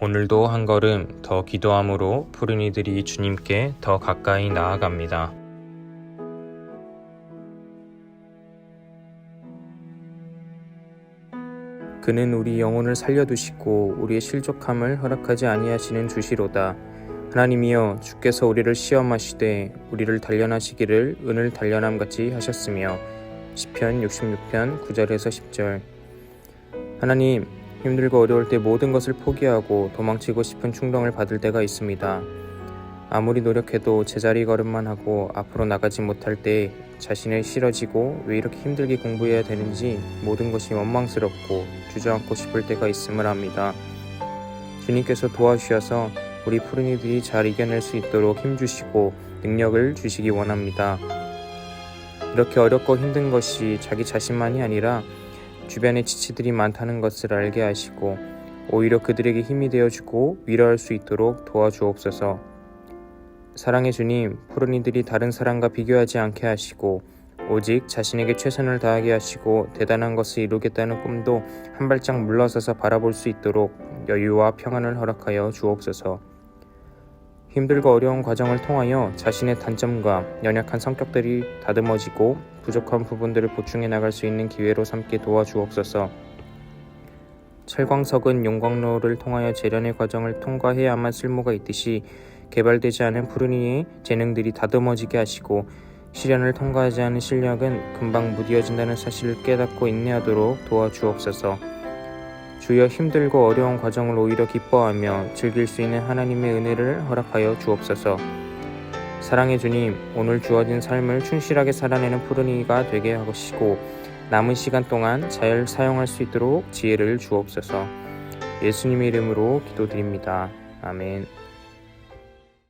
오늘도 한 걸음 더 기도함으로 푸른 이들이 주님께 더 가까이 나아갑니다. 그는 우리 영혼을 살려두시고 우리의 실족함을 허락하지 아니하시는 주시로다. 하나님이여 주께서 우리를 시험하시되 우리를 단련하시기를 은을 단련함 같이 하셨으며 시편 66편 9절에서 10절 하나님 힘들고 어려울 때 모든 것을 포기하고 도망치고 싶은 충동을 받을 때가 있습니다. 아무리 노력해도 제자리 걸음만 하고 앞으로 나가지 못할 때 자신을 싫어지고 왜 이렇게 힘들게 공부해야 되는지 모든 것이 원망스럽고 주저앉고 싶을 때가 있음을 압니다. 주님께서 도와주셔서 우리 푸른이들이 잘 이겨낼 수 있도록 힘주시고 능력을 주시기 원합니다. 이렇게 어렵고 힘든 것이 자기 자신만이 아니라 주변에 지치들이 많다는 것을 알게 하시고 오히려 그들에게 힘이 되어주고 위로할 수 있도록 도와주옵소서. 사랑의 주님, 푸른 이들이 다른 사람과 비교하지 않게 하시고 오직 자신에게 최선을 다하게 하시고 대단한 것을 이루겠다는 꿈도 한 발짝 물러서서 바라볼 수 있도록 여유와 평안을 허락하여 주옵소서. 힘들고 어려운 과정을 통하여 자신의 단점과 연약한 성격들이 다듬어지고 부족한 부분들을 보충해 나갈 수 있는 기회로 삼게 도와주옵소서. 철광석은 용광로를 통하여 재련의 과정을 통과해야만 쓸모가 있듯이 개발되지 않은 푸른이의 재능들이 다듬어지게 하시고 시련을 통과하지 않은 실력은 금방 무디어진다는 사실을 깨닫고 인내하도록 도와주옵소서. 주여 힘들고 어려운 과정을 오히려 기뻐하며 즐길 수 있는 하나님의 은혜를 허락하여 주옵소서. 사랑의 주님, 오늘 주어진 삶을 충실하게 살아내는 푸른이가 되게 하시고 남은 시간 동안 잘 사용할 수 있도록 지혜를 주옵소서. 예수님의 이름으로 기도드립니다. 아멘.